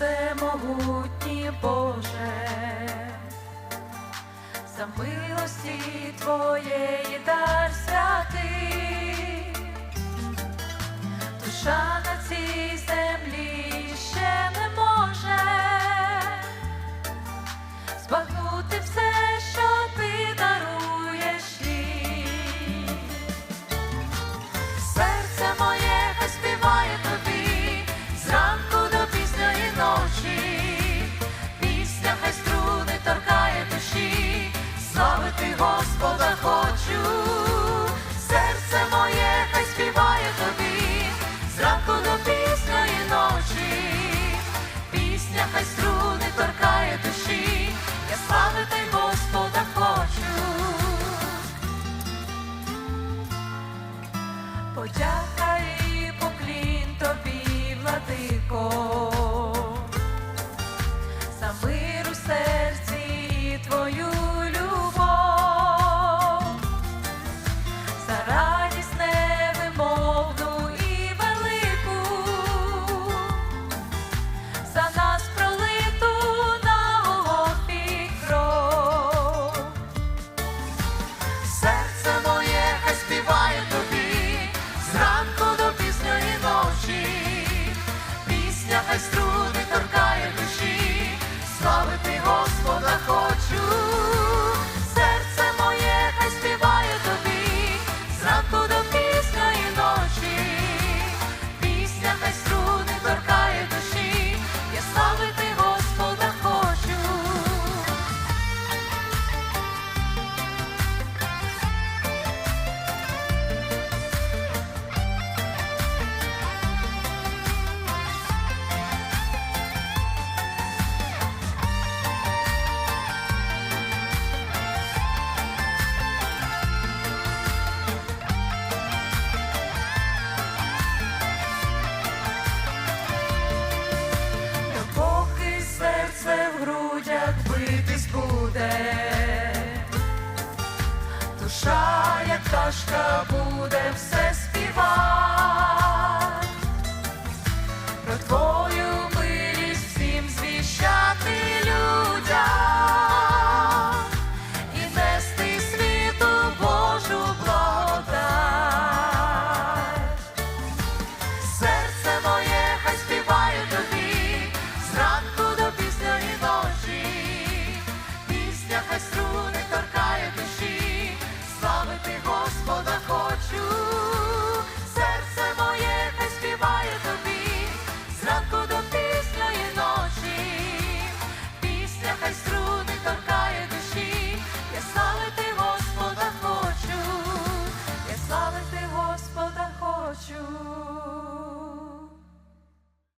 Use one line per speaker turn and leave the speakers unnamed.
всемогутній Боже, за милості твоєї дар святий, душа. Подяка і поклін тобі, владико. пташка буде все співати, про твою милість всім звіщати людям і нести світу Божу благодать. Серце моє хай співає тобі, зранку до пізньої ночі, пісня хай стру.